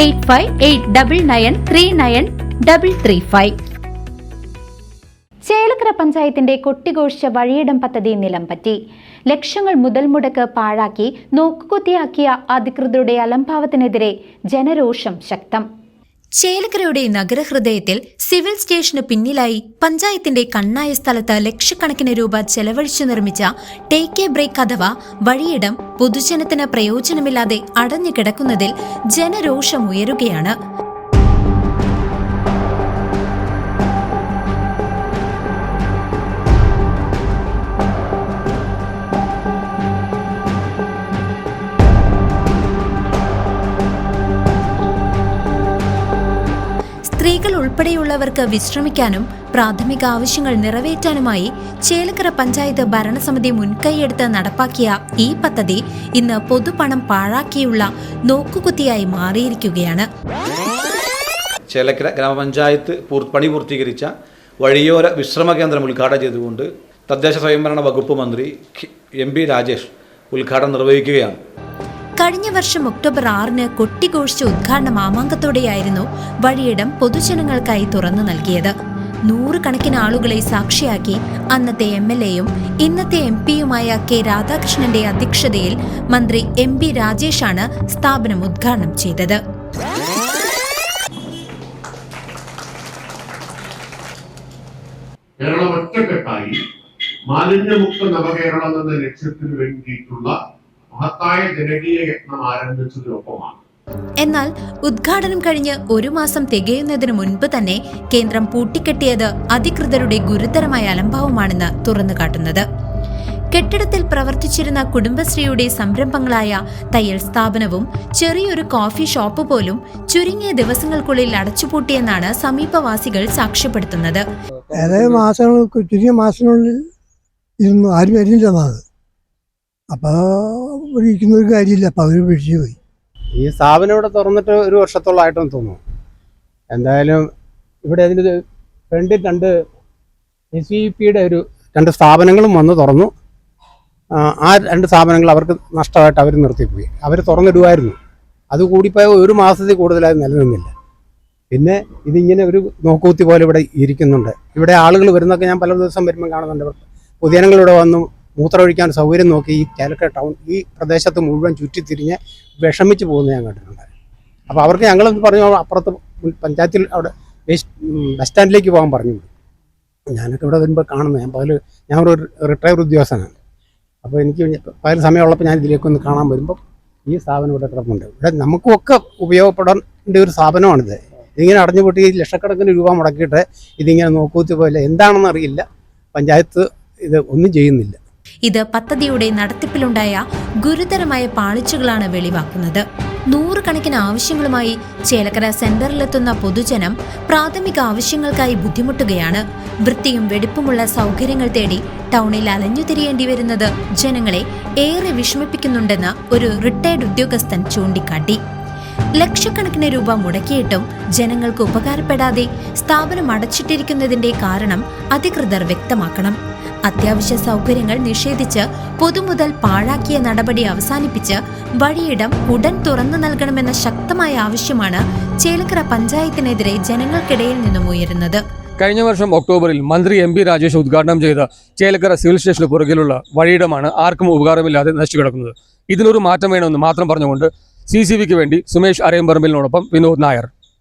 Eight five eight double nine three nine double three five. Chelakkara പഞ്ചായത്തിന്റെ കൊട്ടിഘോഷിച്ച വഴിയിടം പദ്ധതി നിലംപറ്റി ലക്ഷങ്ങൾ മുതൽ മുടക്ക് പാഴാക്കി നോക്കുകുത്തിയാക്കിയ അധികൃതരുടെ അലംഭാവത്തിനെതിരെ ജനരോഷം ശക്തം. ചേലക്കരയുടെ നഗരഹൃദയത്തിൽ സിവിൽ സ്റ്റേഷന് പിന്നിലായി പഞ്ചായത്തിന്റെ കണ്ണായ സ്ഥലത്ത് ലക്ഷക്കണക്കിന് രൂപ ചെലവഴിച്ചു നിർമ്മിച്ച ടേക്ക് എ ബ്രേക്ക് അഥവാ വഴിയിടം പൊതുജനത്തിന് പ്രയോജനമില്ലാതെ അടഞ്ഞു കിടക്കുന്നതിൽ ജനരോഷം സ്ത്രീകൾ ഉൾപ്പെടെയുള്ളവർക്ക് വിശ്രമിക്കാനും പ്രാഥമിക ആവശ്യങ്ങൾ നിറവേറ്റാനുമായി ചേലക്കര പഞ്ചായത്ത് ഭരണസമിതി മുൻകൈയെടുത്ത് നടപ്പാക്കിയ ഈ പദ്ധതി ഇന്ന് പൊതുപണം പാഴാക്കിയുള്ള നോക്കുകുത്തിയായി മാറിയിരിക്കുകയാണ്. ചേലക്കര ഗ്രാമപഞ്ചായത്ത് പണി പൂർത്തീകരിച്ച വഴിയോര വിശ്രമ കേന്ദ്രം ഉദ്ഘാടനം ചെയ്തുകൊണ്ട് തദ്ദേശ സ്വയംഭരണ വകുപ്പ് മന്ത്രി എം പി രാജേഷ് ഉദ്ഘാടനം നിർവഹിക്കുകയാണ്. കഴിഞ്ഞ വർഷം ഒക്ടോബർ ആറിന് കൊട്ടിഘോഷിച്ച ഉദ്ഘാടന മാമാങ്കത്തോടെയായിരുന്നു വഴിയിടം പൊതുജനങ്ങൾക്കായി തുറന്നു നൽകിയത്. നൂറുകണക്കിന് ആളുകളെ സാക്ഷിയാക്കി അന്നത്തെ എം എൽ എയും ഇന്നത്തെ എം പിയുമായ കെ രാധാകൃഷ്ണന്റെ അധ്യക്ഷതയിൽ മന്ത്രി എം പി രാജേഷാണ് സ്ഥാപനം ഉദ്ഘാടനം ചെയ്തത്. കേരളം ഒറ്റക്കെട്ടായി മാലിന്യമുക്ത നവകേരളം എന്ന ലക്ഷ്യത്തിന് വേണ്ടിയിട്ടുള്ള മഹത്തായ ജനകീയ യത്നം ആരംഭിച്ചതിനൊപ്പമാണ്. എന്നാൽ ഉദ്ഘാടനം കഴിഞ്ഞ് ഒരു മാസം തികയുന്നതിന് മുൻപ് തന്നെ കേന്ദ്രം പൂട്ടിക്കെട്ടിയത് അധികൃതരുടെ ഗുരുതരമായ അലംഭാവമാണെന്ന് തുറന്നുകാട്ടുന്നത് കെട്ടിടത്തിൽ പ്രവർത്തിച്ചിരുന്ന കുടുംബശ്രീയുടെ സംരംഭങ്ങളായ തയ്യൽ സ്ഥാപനവും ചെറിയൊരു കോഫി ഷോപ്പ് പോലും ചുരുങ്ങിയ ദിവസങ്ങൾക്കുള്ളിൽ അടച്ചുപൂട്ടിയെന്നാണ് സമീപവാസികൾ സാക്ഷ്യപ്പെടുത്തുന്നത്. മാസങ്ങൾ ചുരുങ്ങിയ മാസങ്ങളിൽ ഇരുന്നു ആരും വരില്ലെന്നാണ് അപ്പോൾ ഇവിടെ ഇരിക്കുന്നൊരു കാര്യമില്ല. അപ്പോൾ അവർ പിടിച്ചു പോയി. ഈ സ്ഥാപനം ഇവിടെ തുറന്നിട്ട് ഒരു വർഷത്തോളമായിട്ടെന്ന് തോന്നുന്നു. എന്തായാലും ഇവിടെ അതിന് ഫ്രണ്ടിൽ രണ്ട് എസ് വി പിയുടെ ഒരു രണ്ട് സ്ഥാപനങ്ങളും വന്ന് തുറന്നു. ആ, ആ രണ്ട് സ്ഥാപനങ്ങൾ അവർക്ക് നഷ്ടമായിട്ട് അവർ നിർത്തിപ്പോയി. അവർ തുറന്നിടുമായിരുന്നു അത് കൂടിപ്പോയ ഒരു മാസത്തിൽ കൂടുതലായി നിലനിന്നില്ല. പിന്നെ ഇതിങ്ങനെ ഒരു നോക്കൂത്തി പോലെ ഇവിടെ ഇരിക്കുന്നുണ്ട്. ഇവിടെ ആളുകൾ വരുന്നൊക്കെ ഞാൻ പല ദിവസം വരുമ്പോൾ കാണുന്നുണ്ട്. പൊതുജനങ്ങൾ ഇവിടെ വന്നു. മൂത്രമൊഴിക്കാൻ സൗകര്യം നോക്കി ഈ ചേലക്കര ടൗൺ ഈ പ്രദേശത്ത് മുഴുവൻ ചുറ്റിത്തിരിഞ്ഞ് വിഷമിച്ച് പോകുന്നത് ഞാൻ കണ്ടിട്ടുണ്ട്. അപ്പോൾ അവർക്ക് ഞങ്ങൾ പറഞ്ഞു അപ്പുറത്ത് പഞ്ചായത്തിൽ അവിടെ ബസ് സ്റ്റാൻഡിലേക്ക് പോകാൻ പറഞ്ഞു. ഞാനൊക്കെ ഇവിടെ വരുമ്പോൾ കാണുന്നത് ഞാൻ പകൽ ഞാൻ ഒരു റിട്ടയർ ഉദ്യോഗസ്ഥനാണ്. അപ്പോൾ എനിക്ക് പകൽ സമയമുള്ളപ്പോൾ ഞാൻ ഇതിലേക്ക് ഒന്ന് കാണാൻ വരുമ്പോൾ ഈ സ്ഥാപനം ഇവിടെ കിടപ്പുണ്ട്. ഇവിടെ നമുക്കൊക്കെ ഉപയോഗപ്പെടേണ്ട ഒരു സ്ഥാപനമാണിത് ഇതിങ്ങനെ അടഞ്ഞുപൊട്ടി ഈ ലക്ഷക്കണക്കിന് രൂപ മുടക്കിയിട്ട് ഇതിങ്ങനെ നോക്കൂത്തി പോലെ എന്താണെന്ന് അറിയില്ല. പഞ്ചായത്ത് ഇത് ഒന്നും ചെയ്യുന്നില്ല. ഇത് പദ്ധതിയുടെ നടത്തിപ്പിലുണ്ടായ ഗുരുതരമായ പാളിച്ചകളാണ് വെളിവാക്കുന്നത്. നൂറുകണക്കിന് ആവശ്യങ്ങളുമായി ചേലക്കര സെന്ററിലെത്തുന്ന പൊതുജനം പ്രാഥമിക ആവശ്യങ്ങൾക്കായി ബുദ്ധിമുട്ടുകയാണ്. വൃത്തിയും വെടിപ്പുമുള്ള സൗകര്യങ്ങൾ തേടി ടൗണിൽ അലഞ്ഞു തിരിയേണ്ടി വരുന്നത് ജനങ്ങളെ ഏറെ വിഷമിപ്പിക്കുന്നുണ്ടെന്ന് ഒരു റിട്ടയർഡ് ഉദ്യോഗസ്ഥൻ ചൂണ്ടിക്കാട്ടി. ലക്ഷക്കണക്കിന് രൂപ മുടക്കിയിട്ടും ജനങ്ങൾക്ക് ഉപകാരപ്പെടാതെ സ്ഥാപനം അടച്ചിട്ടിരിക്കുന്നതിന്റെ കാരണം അധികൃതർ വ്യക്തമാക്കണം. അത്യാവശ്യ സൗകര്യങ്ങൾ നിഷേധിച്ച് പൊതുമുതൽ പാഴാക്കിയ നടപടി അവസാനിപ്പിച്ച് വഴിയിടം ഉടൻ തുറന്നു നൽകണമെന്ന ശക്തമായ ആവശ്യമാണ് ചേലക്കര പഞ്ചായത്തിനെതിരെ ജനങ്ങൾക്കിടയിൽ നിന്നും ഉയരുന്നത്. കഴിഞ്ഞ വർഷം ഒക്ടോബറിൽ മന്ത്രി എം പി രാജേഷ് ഉദ്ഘാടനം ചെയ്ത ചേലക്കര സിവിൽ സ്റ്റേഷന് പുറകിലുള്ള വഴിയിടമാണ് ആർക്കും ഉപകാരമില്ലാതെ നശിച്ചു കിടക്കുന്നത്. ഇതിനൊരു മാറ്റം വേണമെന്ന് മാത്രം പറഞ്ഞുകൊണ്ട് സി വേണ്ടി സുമേഷ് അരയമ്പറമ്പിലിനോടൊപ്പം വിനോദ് നായർ.